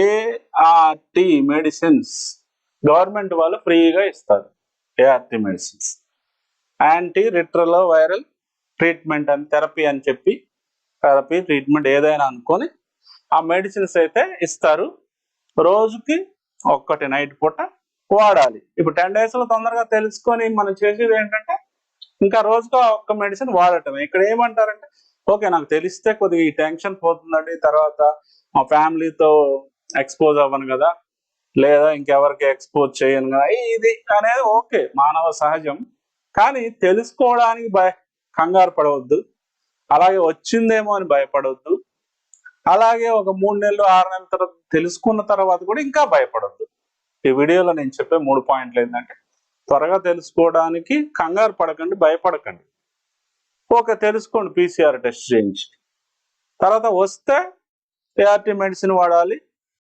ART medicines government వాళ్ళు ఫ్రీగా ఇస్తారు. ART medicines anti retro viral treatment అని థెరపీ అని చెప్పి థెరపీ ట్రీట్మెంట్ ఏదైనా అనుకొని ఆ మెడిసిన్స్ అయితే ఇస్తారు. రోజుకి ఒక్కటి నైట్ పూట వాడాలి. ఇప్పుడు టెన్ డేస్లో తొందరగా తెలుసుకొని మనం చేసేది ఏంటంటే ఇంకా రోజుకు ఒక్క మెడిసిన్ వాడటం ఇక్కడ ఏమంటారంటే ఓకే నాకు తెలిస్తే కొద్దిగా ఈ టెన్షన్ పోతుందండి. తర్వాత మా ఫ్యామిలీతో ఎక్స్పోజ్ అవ్వను కదా. లేదా ఇంకెవరికి ఎక్స్పోజ్ చేయను కదా. ఇది అనేది ఓకే మానవ సహజం. కానీ తెలుసుకోవడానికి భయ కంగారు పడవద్దు. అలాగే వచ్చిందేమో అని భయపడవద్దు. అలాగే ఒక మూడు నెలలు ఆరు నెలల తర్వాత తెలుసుకున్న తర్వాత కూడా ఇంకా భయపడద్దు ఈ వీడియోలో నేను చెప్పే మూడు పాయింట్లు ఏంటంటే త్వరగా తెలుసుకోవడానికి కంగారు పడకండి భయపడకండి. ఓకే తెలుసుకోండి పీసీఆర్ టెస్ట్ చేయించి తర్వాత వస్తే ఏఆర్టీ మెడిసిన్ వాడాలి.